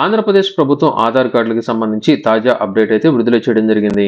ఆంధ్రప్రదేశ్ ప్రభుత్వం ఆధార్ కార్డులకు సంబంధించి తాజా అప్డేట్ అయితే విడుదల చేయడం జరిగింది.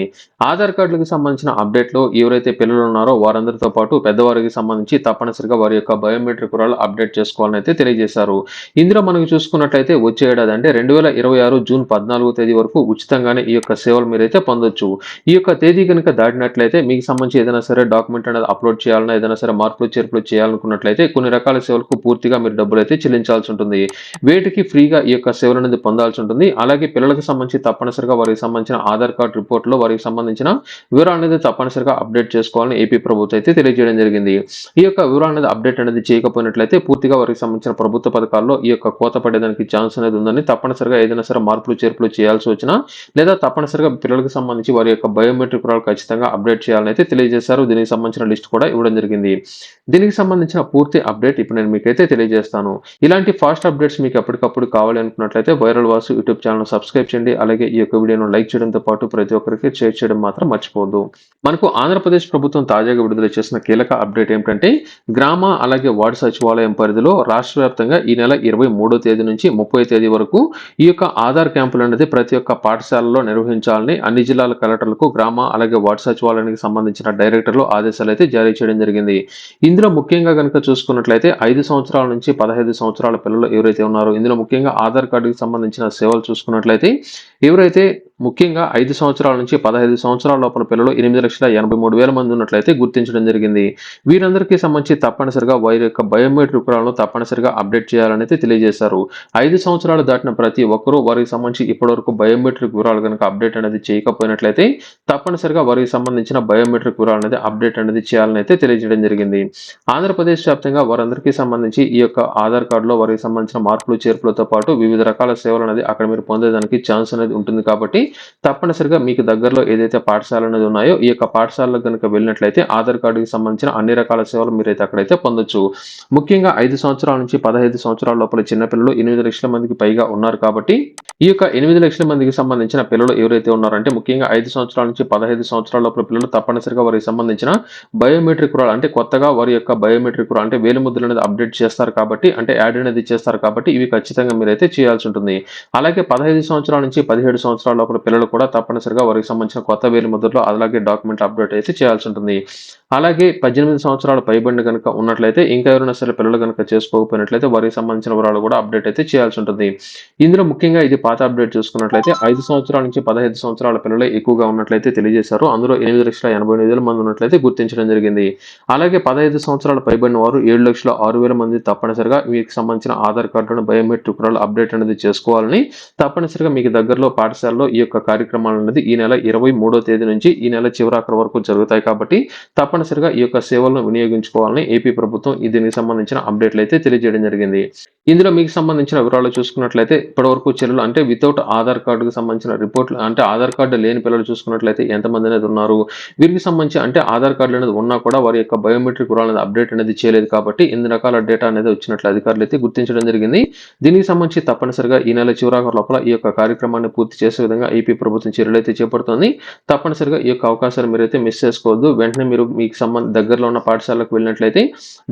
ఆధార్ కార్డులకు సంబంధించిన అప్డేట్లో ఎవరైతే పిల్లలు ఉన్నారో వారందరితో పాటు పెద్దవారికి సంబంధించి తప్పనిసరిగా వారి యొక్క బయోమెట్రిక్ వివరాలు అప్డేట్ చేసుకోవాలని అయితే తెలియజేశారు. ఇందులో మనకు చూసుకున్నట్లయితే వచ్చే ఏడాది అంటే రెండు వేల ఇరవై ఆరు జూన్ పద్నాలుగో తేదీ వరకు ఉచితంగానే ఈ యొక్క సేవలు మీరైతే పొందొచ్చు. ఈ యొక్క తేదీ కనుక దాటినట్లయితే మీకు సంబంధించి ఏదైనా సరే డాక్యుమెంట్ అనేది అప్లోడ్ చేయాలన్నా ఏదైనా సరే మార్పులు చేర్పులు చేయాలనుకున్నట్లయితే కొన్ని రకాల సేవలకు పూర్తిగా మీరు డబ్బులు అయితే చెల్లించాల్సి ఉంటుంది. వేటికి ఫ్రీగా ఈ యొక్క సేవలను అనేది పొందాల్సి ఉంటుంది. అలాగే పిల్లలకు సంబంధించి తప్పనిసరిగా వారికి సంబంధించిన ఆధార్ కార్డ్ రిపోర్ట్లో వారికి సంబంధించిన వివరాలు అనేది తప్పనిసరిగా అప్డేట్ చేసుకోవాలని ఏపీ ప్రభుత్వం అయితే తెలియజేయడం జరిగింది. ఈ యొక్క వివరాలు అనేది అప్డేట్ అనేది చేయకపోయినట్లయితే పూర్తిగా వారికి సంబంధించిన ప్రభుత్వ పథకాల్లో ఈ యొక్క కోత పడేదానికి ఛాన్స్ అనేది ఉందని తప్పనిసరిగా ఏదైనా సరే మార్పులు చేర్పులు చేయాల్సి వచ్చినా లేదా తప్పనిసరిగా పిల్లలకు సంబంధించి వారి యొక్క బయోమెట్రిక్ వివరాలు ఖచ్చితంగా అప్డేట్ చేయాలని అయితే తెలియజేశారు. దీనికి సంబంధించిన లిస్ట్ కూడా ఇవ్వడం జరిగింది. దీనికి సంబంధించిన పూర్తి అప్డేట్ ఇప్పుడు నేను మీకైతే తెలియజేస్తాను. ఇలాంటి ఫాస్ట్ అప్డేట్స్ మీకు ఎప్పటికప్పుడు కావాలి అనుకున్నట్లయితే viral Vasu YouTube channel subscribe చేయండి. అలాగే ఈ యొక్క వీడియోను లైక్ చేయడంతో పాటు ప్రతి ఒక్కరికి షేర్ చేయడం మాత్రం మర్చిపోవద్దు. మనకు ఆంధ్రప్రదేశ్ ప్రభుత్వం తాజాగా విడుదల చేసిన కీలక అప్డేట్ ఏమిటంటే గ్రామ అలాగే వార్డు సచివాలయం పరిధిలో రాష్ట్ర వ్యాప్తంగా ఈ నెల ఇరవై మూడో తేదీ నుంచి ముప్పై తేదీ వరకు ఈ యొక్క ఆధార్ క్యాంపులు అనేది ప్రతి ఒక్క పాఠశాలలో నిర్వహించాలని అన్ని జిల్లాల కలెక్టర్లకు గ్రామ అలాగే వార్డు సచివాలయానికి సంబంధించిన డైరెక్టర్లు ఆదేశాలు అయితే జారీ చేయడం జరిగింది. ఇందులో ముఖ్యంగా కనుక చూసుకున్నట్లయితే ఐదు సంవత్సరాల నుంచి పదహైదు సంవత్సరాల పిల్లలు ఎవరైతే ఉన్నారో ఇందులో ముఖ్యంగా ఆధార్ కార్డుకి సంబంధించిన సేవలు చూసుకున్నట్లయితే ఎవరైతే ముఖ్యంగా ఐదు సంవత్సరాల నుంచి పదహైదు సంవత్సరాల లోపల పిల్లలు ఎనిమిది లక్షల ఎనభై మూడు వేల మంది ఉన్నట్లయితే గుర్తించడం జరిగింది. వీరందరికీ సంబంధించి తప్పనిసరిగా వారి యొక్క బయోమెట్రిక్ వివరాలను తప్పనిసరిగా అప్డేట్ చేయాలని అయితే తెలియజేశారు. ఐదు సంవత్సరాలు దాటిన ప్రతి ఒక్కరూ వారికి సంబంధించి ఇప్పటివరకు బయోమెట్రిక్ వివరాలు కనుక అప్డేట్ అనేది చేయకపోయినట్లయితే తప్పనిసరిగా వారికి సంబంధించిన బయోమెట్రిక్ వివరాలు అనేది అప్డేట్ అనేది చేయాలని అయితే తెలియజేయడం జరిగింది. ఆంధ్రప్రదేశ్ వ్యాప్తంగా వారందరికీ సంబంధించి ఈ యొక్క ఆధార్ కార్డులో వారికి సంబంధించిన మార్పులు చేర్పులతో పాటు వివిధ రకాల సేవలు అనేది అక్కడ మీరు పొందేదానికి ఛాన్స్ అనేది ఉంటుంది కాబట్టి తప్పనిసరిగా మీకు దగ్గరలో ఏదైతే పాఠశాల అనేది ఉన్నాయో ఈ యొక్క పాఠశాలకు కనుక వెళ్ళినట్లయితే ఆధార్ కార్డుకి సంబంధించిన అన్ని రకాల సేవలు మీరైతే అక్కడైతే పొందొచ్చు. ముఖ్యంగా ఐదు సంవత్సరాల నుంచి పదహైదు సంవత్సరాల లోపల చిన్నపిల్లలు ఎనిమిది లక్షల మందికి పైగా ఉన్నారు కాబట్టి ఈ యొక్క ఎనిమిది లక్షల మందికి సంబంధించిన పిల్లలు ఎవరైతే ఉన్నారంటే ముఖ్యంగా ఐదు సంవత్సరాల నుంచి పదహైదు సంవత్సరాల లోపల పిల్లలు తప్పనిసరిగా వారికి సంబంధించిన బయోమెట్రిక్ రోల్ అంటే కొత్తగా వారి యొక్క బయోమెట్రిక్ రోల్ అంటే వేలిముద్రలు అనేది అప్డేట్ చేస్తారు కాబట్టి అంటే యాడ్ అనేది చేస్తారు కాబట్టి ఇవి ఖచ్చితంగా మీరైతే చేయాల్సి ఉంటుంది. అలాగే పదహైదు సంవత్సరాల నుంచి పదిహేడు సంవత్సరాల లోపల పిల్లలు కూడా తప్పనిసరిగా వారికి సంబంధించిన కొత్త వేలు ముద్రలో అలాగే డాక్యుమెంట్ అప్డేట్ అయితే చేయాల్సి ఉంటుంది. అలాగే పద్దెనిమిది సంవత్సరాల పైబడి కనుక ఉన్నట్లయితే ఇంకా ఎవరైనా సరే పిల్లలు కనుక చేసుకోకపోయినట్లయితే వారికి సంబంధించిన వివరాలు కూడా అప్డేట్ అయితే చేయాల్సి ఉంటుంది. ఇందులో ముఖ్యంగా ఇది పాత అప్డేట్ చూసుకున్నట్లయితే ఐదు సంవత్సరాల నుంచి పదహైదు సంవత్సరాల పిల్లలు ఎక్కువగా ఉన్నట్లయితే తెలియజేశారు. అందులో ఎనిమిది లక్షల ఎనభై ఎనిమిది వేల మంది ఉన్నట్లయితే గుర్తించడం జరిగింది. అలాగే పదహైదు సంవత్సరాల పైబడిన వారు ఏడు లక్షల ఆరు వేల మంది తప్పనిసరిగా మీకు సంబంధించిన ఆధార్ కార్డులను బయోమెట్రిక్ అప్డేట్ అనేది చేసుకోవాలని తప్పనిసరిగా మీకు దగ్గరలో పాఠశాలలో ఈ యొక్క కార్యక్రమాలు అనేది ఈ నెల ఇరవై మూడో తేదీ నుంచి ఈ నెల చివరాఖరి వరకు జరుగుతాయి కాబట్టి తప్పనిసరిగా ఈ యొక్క సేవలను వినియోగించుకోవాలని ఏపీ ప్రభుత్వం దీనికి సంబంధించిన అప్డేట్లు అయితే తెలియజేయడం జరిగింది. ఇందులో మీకు సంబంధించిన వివరాలు చూసుకున్నట్లయితే ఇప్పటివరకు చెల్లెలు అంటే వితౌట్ ఆధార్ కార్డుకు సంబంధించిన రిపోర్ట్లు అంటే ఆధార్ కార్డు లేని పిల్లలు చూసుకున్నట్లయితే ఎంతమంది అనేది ఉన్నారు? వీరికి సంబంధించి అంటే ఆధార్ కార్డు అనేది ఉన్నా కూడా వారి యొక్క బయోమెట్రిక్ వివరాలు అనేది అప్డేట్ అనేది చేయలేదు కాబట్టి ఎన్ని రకాల డేటా అనేది వచ్చినట్లు అధికారులు అయితే గుర్తించడం జరిగింది. దీనికి సంబంధించి తప్పనిసరిగా ఈ నెల చివరాఖరు లోపల ఈ యొక్క కార్యక్రమాన్ని పూర్తి చేసే విధంగా ఏపీ ప్రభుత్వం చర్యలు అయితే చేపడుతుంది. తప్పనిసరిగా ఈ యొక్క అవకాశాలు మీరైతే మిస్ చేసుకోవద్దు. వెంటనే మీరు మీకు సంబంధ దగ్గరలో ఉన్న పాఠశాలకు వెళ్ళినట్లయితే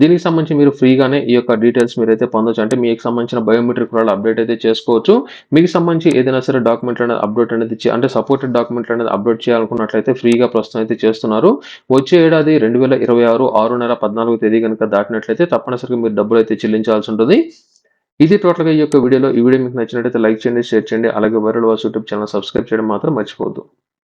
దీనికి సంబంధించి మీరు ఫ్రీగానే ఈ యొక్క డీటెయిల్స్ మీరైతే పొందొచ్చు. అంటే మీకు సంబంధించిన బయోమెట్రిక్ కూడా అప్డేట్ అయితే చేసుకోవచ్చు. మీకు సంబంధించి ఏదైనా సరే డాక్యుమెంట్ అనేది అప్డేట్ అనేది అంటే సపోర్టెడ్ డాక్యుమెంట్ అనేది అప్డేట్ చేయాలనుకున్నట్లయితే ఫ్రీగా ప్రస్తుతం అయితే చేస్తున్నారు. వచ్చే ఏడాది రెండు వేల ఇరవై ఆరు ఆరు నెల పద్నాలుగు తేదీ కనుక దాటినట్లయితే తప్పనిసరిగా మీరు డబ్బులు అయితే చెల్లించాల్సి ఉంటుంది. ఇది టోటల్గా ఈ యొక్క వీడియోలో ఈ వీడియో మీకు నచ్చినట్లయితే లైక్ చేయండి షేర్ చేయండి అలాగే viral Vasu YouTube channel subscribe చేయడం మాత్రం మర్చిపోవద్దు.